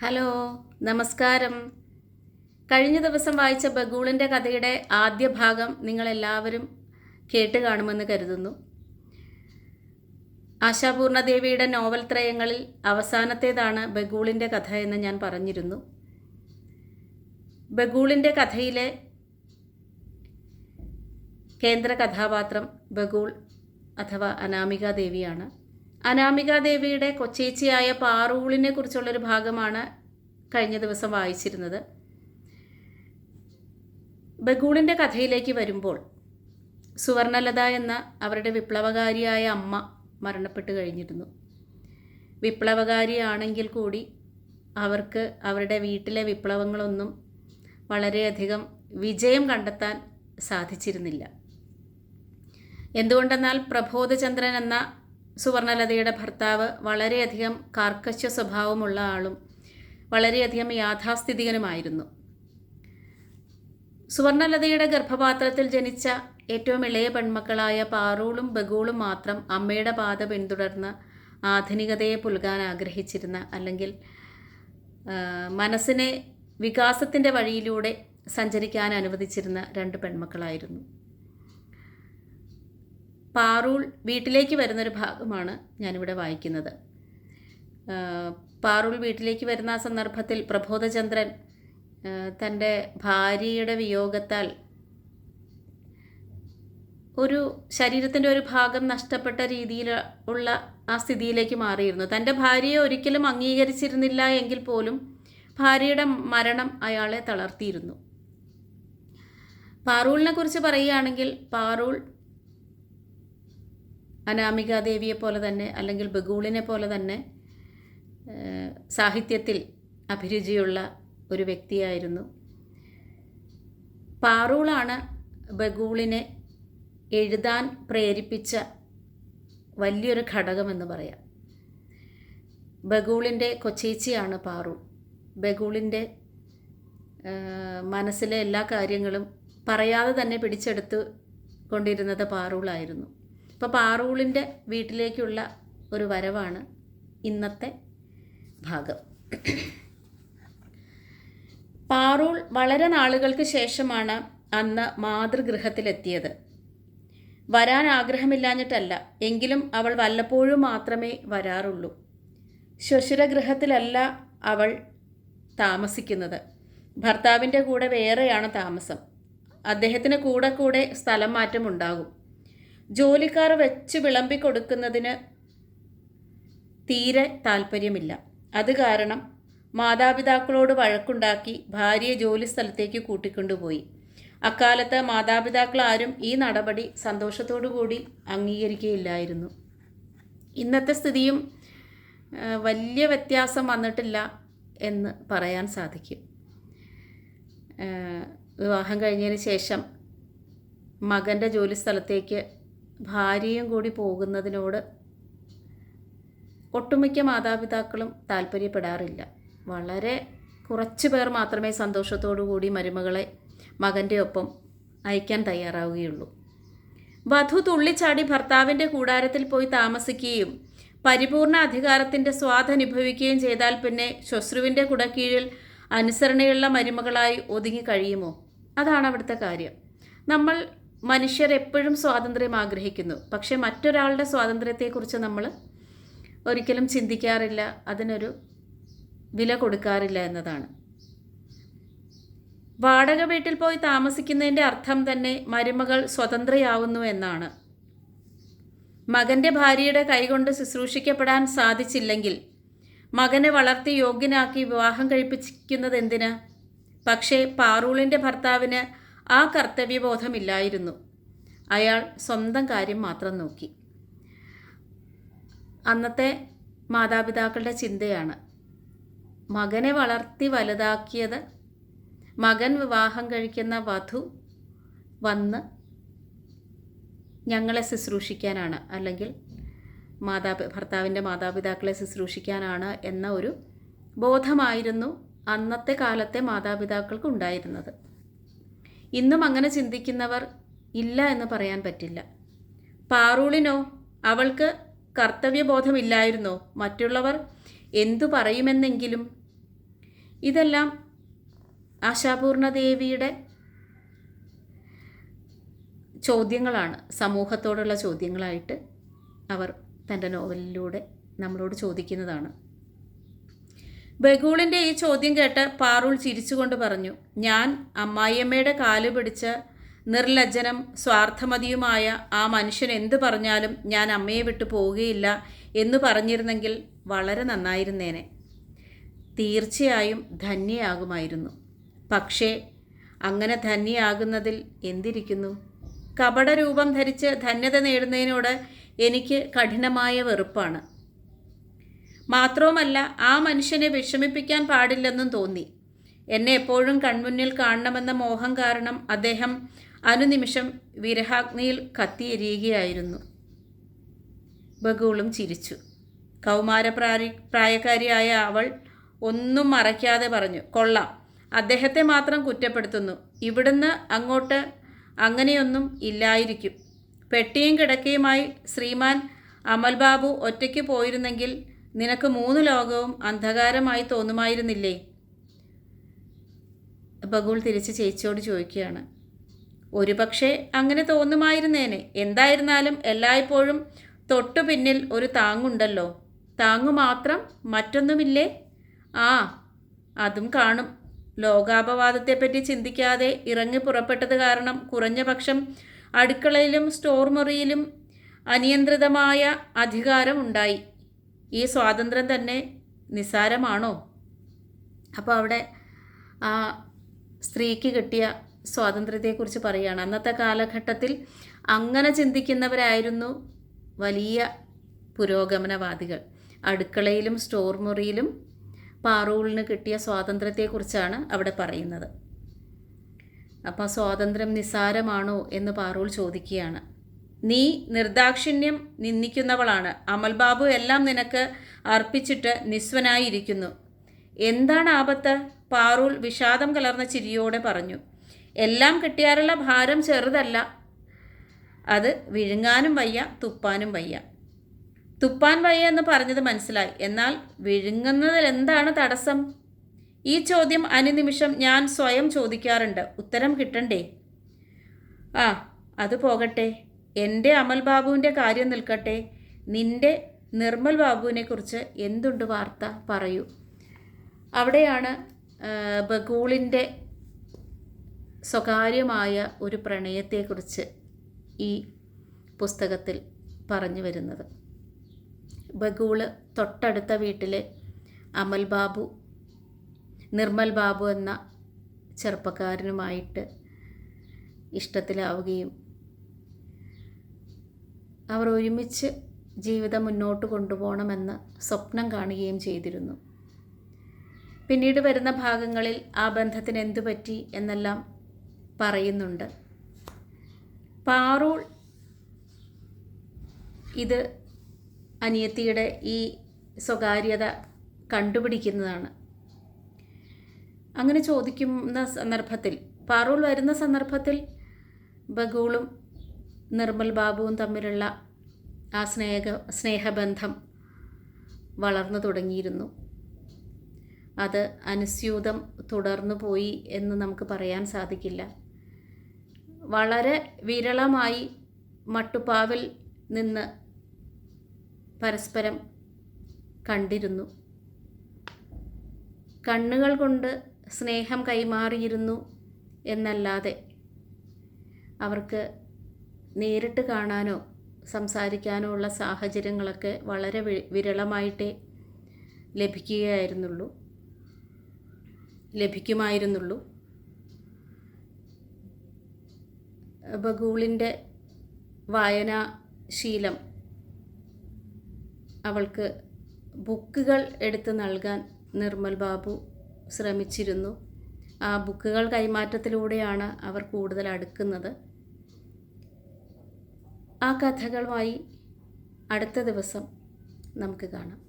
Hello നമസ്കാരം. കഴിഞ്ഞ ദിവസം വായിച്ച ബഗൂളിന്റെ കഥയുടെ ആദ്യ ഭാഗം നിങ്ങളെല്ലാവരും കേട്ട് കാണുമെന്ന് കരുതുന്നു. ആശാപൂർണ ദേവിയുടെ നോവൽ ത്രയങ്ങളിൽ അവസാനത്തേതാണ് ബഗൂളിന്റെ കഥ എന്ന് ഞാൻ പറഞ്ഞിരുന്നു. ബഗൂളിന്റെ കഥയിലെ കേന്ദ്ര കഥാപാത്രം ബഗൂൾ അഥവാ അനാമിക ദേവിയാണ് അനാമിക ദേവിയുടെ കൊച്ചേച്ചിയായ പാറൂളിനെ കുറിച്ചുള്ളൊരു ഭാഗമാണ് കഴിഞ്ഞ ദിവസം വായിച്ചിരുന്നത്. ബഗൂളിന്റെ കഥയിലേക്ക് വരുമ്പോൾ സുവർണലത എന്ന അവരുടെ വിപ്ലവകാരിയായ അമ്മ മരണപ്പെട്ട് കഴിഞ്ഞിരുന്നു. വിപ്ലവകാരിയാണെങ്കിൽ കൂടി അവർക്ക് അവരുടെ വീട്ടിലെ വിപ്ലവങ്ങളൊന്നും വളരെയധികം വിജയം കണ്ടെത്താൻ സാധിച്ചിരുന്നില്ല. എന്തുകൊണ്ടെന്നാൽ പ്രബോധചന്ദ്രൻ എന്ന സുവർണലതയുടെ ഭർത്താവ് വളരെയധികം കാർക്കശ്യ സ്വഭാവമുള്ള ആളും വളരെയധികം യാഥാസ്ഥിതികനുമായിരുന്നു. സുവർണലതയുടെ ഗർഭപാത്രത്തിൽ ജനിച്ച ഏറ്റവും ഇളയ പെൺമക്കളായ പാറൂളും ബഗൂളും മാത്രം അമ്മയുടെ പാത പിന്തുടർന്ന് ആധുനികതയെ പുൽകാൻ ആഗ്രഹിച്ചിരുന്ന അല്ലെങ്കിൽ മനസ്സിനെ വികാസത്തിന്റെ വഴിയിലൂടെ സഞ്ചരിക്കാൻ അനുവദിച്ചിരുന്ന രണ്ട് പെൺമക്കളായിരുന്നു. പാറൂൾ വീട്ടിലേക്ക് വരുന്നൊരു ഭാഗമാണ് ഞാനിവിടെ വായിക്കുന്നത്. പാറൂൾ വീട്ടിലേക്ക് വരുന്ന ആ സന്ദർഭത്തിൽ പ്രബോധചന്ദ്രൻ തന്റെ ഭാര്യയുടെ വിയോഗത്താൽ ഒരു ശരീരത്തിന്റെ ഒരു ഭാഗം നഷ്ടപ്പെട്ട രീതിയിൽ ഉള്ള ആ സ്ഥിതിയിലേക്ക് മാറിയിരുന്നു. തന്റെ ഭാര്യയെ ഒരിക്കലും അംഗീകരിച്ചിരുന്നില്ല എങ്കിൽ പോലും ഭാര്യയുടെ മരണം അയാളെ തളർത്തിയിരുന്നു. പാറൂളിനെ കുറിച്ച് പറയുകയാണെങ്കിൽ പാറൂൾ അനാമിക ദേവിയെ പോലെ തന്നെ അല്ലെങ്കിൽ ബഗൂളിനെ പോലെ തന്നെ സാഹിത്യത്തിൽ അഭിരുചിയുള്ള ഒരു വ്യക്തിയായിരുന്നു. പാറൂളാണ് ബഗൂളിനെ എഴുതാൻ പ്രേരിപ്പിച്ച വലിയൊരു ഘടകമെന്ന് പറയാം. ബഗൂളിന്റെ കൊച്ചേച്ചിയാണ് പാറു ബഗൂളിന്റെ മനസ്സിലെ എല്ലാ കാര്യങ്ങളും പറയാതെ തന്നെ പിടിച്ചെടുത്ത് കൊണ്ടിരുന്നത് പാറൂളായിരുന്നു. അപ്പോൾ പാറൂളിന്റെ വീട്ടിലേക്കുള്ള ഒരു വരവാണ് ഇന്നത്തെ ഭാഗം. പാറൂൾ വളരെ നാളുകൾക്ക് ശേഷമാണ് അന്ന് മാതൃഗൃഹത്തിലെത്തിയത്. വരാൻ ആഗ്രഹമില്ലാഞ്ഞിട്ടല്ല എങ്കിലും അവൾ വല്ലപ്പോഴും മാത്രമേ വരാറുള്ളൂ. ശ്വശുരഗൃഹത്തിലല്ല അവൾ താമസിക്കുന്നത്. ഭർത്താവിന്റെ കൂടെ വേറെയാണ് താമസം. അദ്ദേഹത്തിന് കൂടെ കൂടെ സ്ഥലം മാറ്റം ഉണ്ടാകും ജോലിക്കാർ വെച്ച് വിളമ്പി കൊടുക്കുന്നതിന് തീരെ താല്പര്യമില്ല. അത് കാരണം മാതാപിതാക്കളോട് വഴക്കുണ്ടാക്കി ഭാര്യയെ ജോലി സ്ഥലത്തേക്ക് കൂട്ടിക്കൊണ്ടുപോയി. അക്കാലത്ത് മാതാപിതാക്കൾ ആരും ഈ നടപടി സന്തോഷത്തോടു കൂടി അംഗീകരിക്കുകയില്ലായിരുന്നു. ഇന്നത്തെ സ്ഥിതിയും വലിയ വ്യത്യാസം വന്നിട്ടില്ല എന്ന് പറയാൻ സാധിക്കും. വിവാഹം കഴിഞ്ഞതിന് ശേഷം മകന്റെ ജോലി സ്ഥലത്തേക്ക് ഭാര്യയും കൂടി പോകുന്നതിനോട് ഒട്ടുമിക്ക മാതാപിതാക്കളും താല്പര്യപ്പെടാറില്ല. വളരെ കുറച്ച് പേർ മാത്രമേ സന്തോഷത്തോടു കൂടി മരുമകളെ മകന്റെ ഒപ്പം അയക്കാൻ തയ്യാറാവുകയുള്ളൂ. വധു തുള്ളിച്ചാടി ഭർത്താവിന്റെ കൂടാരത്തിൽ പോയി താമസിക്കുകയും പരിപൂർണ അധികാരത്തിന്റെ സ്വാദനുഭവിക്കുകയും ചെയ്താൽ പിന്നെ ശ്വശ്രുവിന്റെ കുടക്കീഴിൽ അനുസരണയുള്ള മരുമകളായി ഒതുങ്ങി കഴിയുമോ? അതാണ് അവിടുത്തെ കാര്യം. നമ്മൾ മനുഷ്യർ എപ്പോഴും സ്വാതന്ത്ര്യം ആഗ്രഹിക്കുന്നു. പക്ഷേ മറ്റൊരാളുടെ സ്വാതന്ത്ര്യത്തെക്കുറിച്ച് നമ്മൾ ഒരിക്കലും ചിന്തിക്കാറില്ല. അതിനൊരു വില കൊടുക്കാറില്ല എന്നതാണ്. വാടക വീട്ടിൽ പോയി താമസിക്കുന്നതിന്റെ അർത്ഥം തന്നെ മരുമകൾ സ്വതന്ത്രയാവുന്നു എന്നാണ്. മകന്റെ ഭാര്യയുടെ കൈകൊണ്ട് ശുശ്രൂഷിക്കപ്പെടാൻ സാധിച്ചില്ലെങ്കിൽ മകനെ വളർത്തി യോഗ്യനാക്കി വിവാഹം കഴിപ്പിക്കുന്നത് എന്തിന് പക്ഷേ പാറൂളിന്റെ ഭർത്താവിന് ആ കർത്തവ്യബോധമില്ലായിരുന്നു. അയാൾ സ്വന്തം കാര്യം മാത്രം നോക്കി. അന്നത്തെ മാതാപിതാക്കളുടെ ചിന്തയാണ്. മകനെ വളർത്തി വലുതാക്കിയത്. മകൻ വിവാഹം കഴിക്കുന്ന വധു വന്ന് ഞങ്ങളെ ശുശ്രൂഷിക്കാനാണ് അല്ലെങ്കിൽ മാതാ ഭർത്താവിന്റെ മാതാപിതാക്കളെ ശുശ്രൂഷിക്കാനാണ് എന്ന ഒരു ബോധമായിരുന്നു അന്നത്തെ കാലത്തെ മാതാപിതാക്കൾക്ക് ഉണ്ടായിരുന്നത്. ഇന്നും അങ്ങനെ ചിന്തിക്കുന്നവർ ഇല്ല എന്ന് പറയാൻ പറ്റില്ല. പാറൂളിനോ അവൾക്ക് കർത്തവ്യബോധമില്ലായിരുന്നോ? മറ്റുള്ളവർ എന്തു പറയുമെന്നെങ്കിലും. ഇതെല്ലാം ആശാപൂർണദേവിയുടെ ചോദ്യങ്ങളാണ്. സമൂഹത്തോടുള്ള ചോദ്യങ്ങളായിട്ട് അവർ തന്റെ നോവലിലൂടെ നമ്മളോട് ചോദിക്കുന്നതാണ്. ബഗൂളിന്റെ ഈ ചോദ്യം കേട്ട് പാറുൾ ചിരിച്ചുകൊണ്ട് പറഞ്ഞു ഞാൻ അമ്മായിയമ്മയുടെ കാൽ പിടിച്ച് നിർലജ്ജനം സ്വാർത്ഥമതിയുമായ ആ മനുഷ്യൻ എന്തു പറഞ്ഞാലും ഞാൻ അമ്മയെ വിട്ടു പോവുകയില്ല എന്ന് പറഞ്ഞിരുന്നെങ്കിൽ വളരെ നന്നായിരുന്നേനെ. തീർച്ചയായും ധന്യയാകുമായിരുന്നു. പക്ഷേ അങ്ങനെ ധന്യയാകുന്നതിൽ എന്തിരിക്കുന്നു? കപടരൂപം ധരിച്ച് ധന്യത നേടുന്നതിനോട് എനിക്ക് കഠിനമായ വെറുപ്പാണ്. മാത്രവുമല്ല ആ മനുഷ്യനെ വിഷമിപ്പിക്കാൻ പാടില്ലെന്നും തോന്നി. എന്നെ എപ്പോഴും കൺമുന്നിൽ കാണണമെന്ന മോഹം കാരണം അദ്ദേഹം അനുനിമിഷം വിരഹാഗ്നിയിൽ കത്തിയെരിയുകയായിരുന്നു. ബഗൂളും ചിരിച്ചു. കൗമാരപ്രായ പ്രായക്കാരിയായ അവൾ ഒന്നും മറയ്ക്കാതെ പറഞ്ഞു കൊള്ളാം. അദ്ദേഹത്തെ മാത്രം കുറ്റപ്പെടുത്തുന്നു. ഇവിടുന്ന് അങ്ങോട്ട് അങ്ങനെയൊന്നും ഇല്ലായിരിക്കും. പെട്ടിയും കിടക്കയുമായി ശ്രീമാൻ അമൽബാബു ഒറ്റയ്ക്ക് പോയിരുന്നെങ്കിൽ നിനക്ക് മൂന്ന് ലോകവും അന്ധകാരമായി തോന്നുമായിരുന്നില്ലേ? ബഗുൾ തിരിച്ച് ചേച്ചിയോട് ചോദിക്കുകയാണ്. ഒരുപക്ഷെ അങ്ങനെ തോന്നുമായിരുന്നേനെ. എന്തായിരുന്നാലും എല്ലായ്പ്പോഴും തൊട്ടു പിന്നിൽ ഒരു താങ്ങുണ്ടല്ലോ. താങ്ങു മാത്രം മറ്റൊന്നുമില്ലേ? ആ അതും കാണും. ലോകാപവാദത്തെപ്പറ്റി ചിന്തിക്കാതെ ഇറങ്ങി പുറപ്പെട്ടത് കാരണം കുറഞ്ഞ പക്ഷം അടുക്കളയിലും സ്റ്റോർ മുറിയിലും അനിയന്ത്രിതമായ അധികാരം ഉണ്ടായി ഈ സ്വാതന്ത്ര്യം തന്നെ നിസാരമാണോ അപ്പോൾ അവിടെ ആ സ്ത്രീക്ക് കിട്ടിയ സ്വാതന്ത്ര്യത്തെക്കുറിച്ച് പറയുകയാണ്. അന്നത്തെ കാലഘട്ടത്തിൽ അങ്ങനെ ചിന്തിക്കുന്നവരായിരുന്നു വലിയ പുരോഗമനവാദികൾ. അടുക്കളയിലും സ്റ്റോർ മുറിയിലും പാറൂളിന് കിട്ടിയ സ്വാതന്ത്ര്യത്തെക്കുറിച്ചാണ് അവിടെ പറയുന്നത്. അപ്പോൾ സ്വാതന്ത്ര്യം നിസാരമാണോ എന്ന് പാറൂൾ ചോദിക്കുകയാണ്. നീ നിർദാക്ഷിണ്യം നിന്ദിക്കുന്നവളാണ്. അമൽബാബു എല്ലാം നിനക്ക് അർപ്പിച്ചിട്ട് നിസ്വനായിരിക്കുന്നു. എന്താണ് ആപത്ത്? പാറൂൾ വിഷാദം കലർന്ന ചിരിയോടെ പറഞ്ഞു. എല്ലാം കിട്ടിയാലുള്ള ഭാരം ചെറുതല്ല. അത് വിഴുങ്ങാനും വയ്യ തുപ്പാനും വയ്യ. തുപ്പാൻ വയ്യ എന്ന് പറഞ്ഞത് മനസ്സിലായി. എന്നാൽ വിഴുങ്ങുന്നതിൽ എന്താണ് തടസ്സം? ഈ ചോദ്യം അനുനിമിഷം ഞാൻ സ്വയം ചോദിക്കാറുണ്ട്. ഉത്തരം കിട്ടണ്ടേ? ആ അത് പോകട്ടെ. എന്റെ അമൽ ബാബുവിന്റെ കാര്യം നിൽക്കട്ടെ. നിന്റെ നിർമ്മൽ ബാബുവിനെ കുറിച്ച് എന്തുണ്ട് വാർത്ത? പറയൂ. അവിടെയാണ് ബഗൂളിന്റെ സ്വകാര്യമായ ഒരു പ്രണയത്തെക്കുറിച്ച് ഈ പുസ്തകത്തിൽ പറഞ്ഞു വരുന്നത്. ബഗൂൾ തൊട്ടടുത്ത വീട്ടിലെ അമൽ ബാബു നിർമ്മൽ ബാബു എന്ന ചെറുപ്പക്കാരനുമായിട്ട് ഇഷ്ടത്തിലാവുകയും അവർ ഒരുമിച്ച് ജീവിതം മുന്നോട്ട് കൊണ്ടുപോകണമെന്ന് സ്വപ്നം കാണുകയും ചെയ്തിരുന്നു. പിന്നീട് വരുന്ന ഭാഗങ്ങളിൽ ആ ബന്ധത്തിന് എന്തു പറ്റി എന്നെല്ലാം പറയുന്നുണ്ട്. പാറൂൾ ഇത് അനിയത്തിയുടെ ഈ സ്വകാര്യത കണ്ടുപിടിക്കുന്നതാണ്. അങ്ങനെ ചോദിക്കുന്ന സന്ദർഭത്തിൽ പാറൂൾ വരുന്ന സന്ദർഭത്തിൽ ബഗൂളും നിർമ്മൽ ബാബുവും തമ്മിലുള്ള ആ സ്നേഹ സ്നേഹബന്ധം വളർന്നു തുടങ്ങിയിരുന്നു. അത് അനുസ്യൂതം തുടർന്നു പോയി എന്ന് നമുക്ക് പറയാൻ സാധിക്കില്ല. വളരെ വിരളമായി മട്ടുപ്പാവിൽ നിന്ന് പരസ്പരം കണ്ടിരുന്നു. കണ്ണുകൾ കൊണ്ട് സ്നേഹം കൈമാറിയിരുന്നു എന്നല്ലാതെ അവർക്ക് നേരിട്ട് കാണാനോ സംസാരിക്കാനോ ഉള്ള സാഹചര്യങ്ങളൊക്കെ വളരെ വിരളമായിട്ടേ ലഭിക്കുകയായിരുന്നുള്ളൂ. ലഭിക്കുമായിരുന്നുള്ളൂ. ബഗൂളിന്റെ വായനാശീലം അവൾക്ക് ബുക്കുകൾ എടുത്ത് നൽകാൻ നിർമ്മൽ ബാബു ശ്രമിച്ചിരുന്നു. ആ ബുക്കുകൾ കൈമാറ്റത്തിലൂടെയാണ് അവർ കൂടുതൽ അടുക്കുന്നത്. ആ കഥകളുമായി അടുത്ത ദിവസം നമുക്ക് കാണാം.